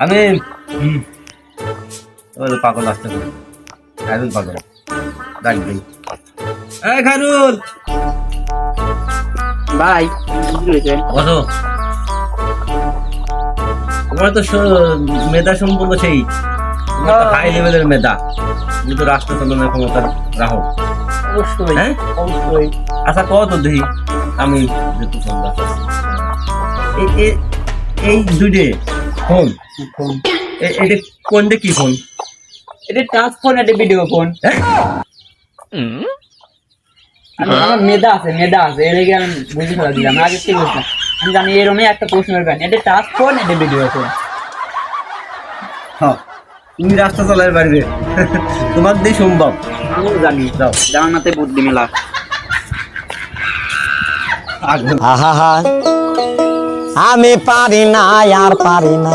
আমি হুম পাগল আসতে পারে। খায়রুল পাগল। এই ভাই বসো। তোমার তো মেধা সম্পূর্ণ সেই হাই লেভেলের মেধা। তুমি তো রাষ্ট্র চালনের ক্ষমতা রাখো অবশ্যই হ্যাঁ? অবশ্যই। আচ্ছা কত দেখি আমি যেতে এই দুইটে। ফোন? ফোন? এটা কোনটা কি ফোন? এটা টাচ ফোন এটা ভিডিও ফোন। হ্যাঁ? আমার মেধা আছে মেধা আছে। এর আগে আমি বুঝে ফেলা দিলাম। আগে কি বলতাম আমি জানি এরমই একটা প্রশ্ন করবেন এটা টাচ ফোন এটা ভিডিও ফোন। হ্যাঁ, তুমি রাস্তা চালাই পারবে। তোমার দিয়ে সম্ভব। আমিও জানি। যাও। মাথায় বুদ্ধি মেলা। আহা আমি পারি না আর পারি না।